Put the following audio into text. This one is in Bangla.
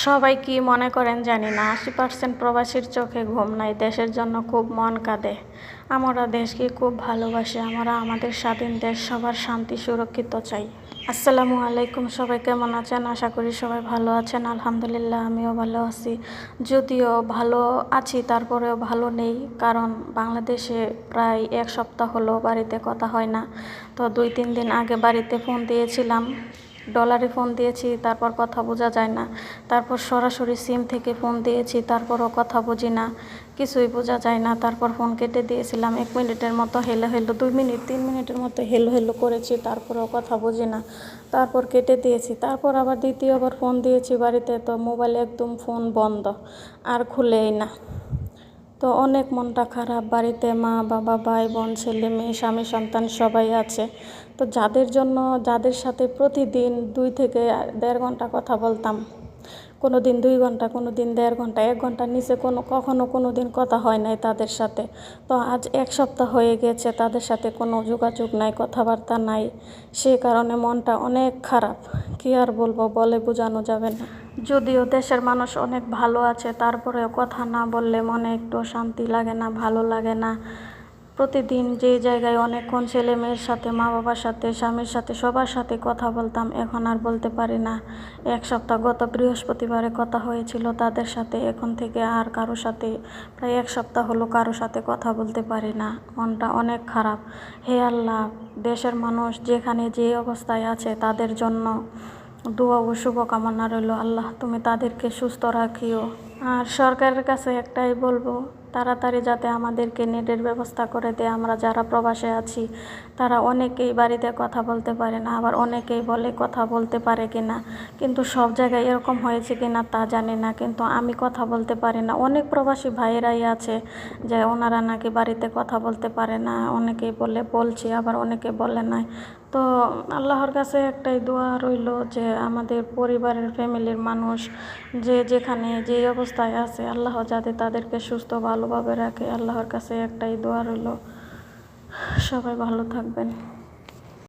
সবাই কি মনে করেন জানি না, আশি পার্সেন্ট প্রবাসীর চোখে ঘুম নাই, দেশের জন্য খুব মন কাঁদে। আমরা দেশকে খুব ভালোবাসি, আমরা আমাদের স্বাধীন দেশ, সবার শান্তি, সুরক্ষিত চাই। আসসালামু আলাইকুম, সবাই কেমন আছেন? আশা করি সবাই ভালো আছেন, আলহামদুলিল্লাহ, আমিও ভালো আছি। যদিও ভালো আছি, তারপরেও ভালো নেই, কারণ বাংলাদেশে প্রায় এক সপ্তাহ হলো বাড়িতে কথা হয় না। তো দুই তিন দিন আগে বাড়িতে ফোন দিয়েছিলাম। ডলারে ফোন দিয়েছি, তারপর কথা বোঝা যায় না। তারপর সরাসরি সিম থেকে ফোন দিয়েছি, তারপরও কথা বুঝি না। কিছুই বোঝা যায় না। তারপর ফোন কেটে দিয়েছিলাম, এক মিনিটের মতো হেলো হেলো, দুই মিনিট, তিন মিনিটের মতো হেলো হেলো করেছি, তারপরও কথা বুঝি না। তারপর কেটে দিয়েছি, তারপর আবার দ্বিতীয়বার ফোন দিয়েছি বাড়িতে, তো মোবাইল একদম ফোন বন্ধ, আর খুলেই না। তো অনেক মনটা খারাপ, বাড়িতে মা, বাবা, ভাই, বোন, ছেলে, মেয়ে, স্বামী, সন্তান সবাই আছে। তো যাদের জন্য, যাদের সাথে প্রতিদিন দুই থেকে দেড় ঘণ্টা কথা বলতাম কোনো দিন দুই ঘণ্টা, কোনো দিন দেড় ঘণ্টা, এক ঘণ্টার নিচে কোনো, কখনো কোনো দিন কথা হয় নাই তাদের সাথে। তো আজ এক সপ্তাহ হয়ে গেছে তাদের সাথে কোনো যোগাযোগ নাই, কথাবার্তা নাই। সে কারণে মনটা অনেক খারাপ। কী আর বলব, বলে বোঝানো যাবে না। যদিও দেশের মানুষ অনেক ভালো আছে, তারপরেও কথা না বললে মনে একটু শান্তি লাগে না, ভালো লাগে না। প্রতিদিন যে জায়গায় অনেকক্ষণ ছেলে মেয়ের সাথে, মা বাবার সাথে, স্বামীর সাথে, সবার সাথে কথা বলতাম, এখন আর বলতে পারি না। এক সপ্তাহ গত বৃহস্পতিবারে কথা হয়েছিল তাদের সাথে, এখন থেকে আর কারোর সাথে, প্রায় এক সপ্তাহ হলো কারোর সাথে কথা বলতে পারি না। মনটা অনেক খারাপ। হে আল্লাহ, দেশের মানুষ যেখানে যে অবস্থায় আছে তাদের জন্য দোয়া ও শুভকামনা রইল। আল্লাহ, তুমি তাদেরকে সুস্থ রাখিও। আর সরকারের কাছে একটাই বলব তাড়াতাড়ি যাতে আমাদেরকে নেটের ব্যবস্থা করে দেয়, আমরা যারা প্রবাসে আছি, তারা অনেকেই বাড়িতে কথা বলতে পারে না, আবার অনেকেই বলে কথা বলতে পারে কি না কিন্তু সব জায়গায় এরকম হয়েছে কি না তা জানি না, কিন্তু আমি কথা বলতে পারি না। অনেক প্রবাসী ভাইয়েরাই আছে যে ওনারা নাকি বাড়িতে কথা বলতে পারে না, অনেকেই বলে বলছি, আবার অনেকে বলে নাই। তো আল্লাহর কাছে একটাই দোয়া রইল যে আমাদের পরিবারের ফ্যামিলির মানুষ যে যেখানে যে অবস্থায় আছে, আল্লাহ যাতে তাদেরকে সুস্থ ভালোভাবে রাখে। আল্লাহর কাছে একটাই দোয়া রইল। সবাই ভালো থাকবেন।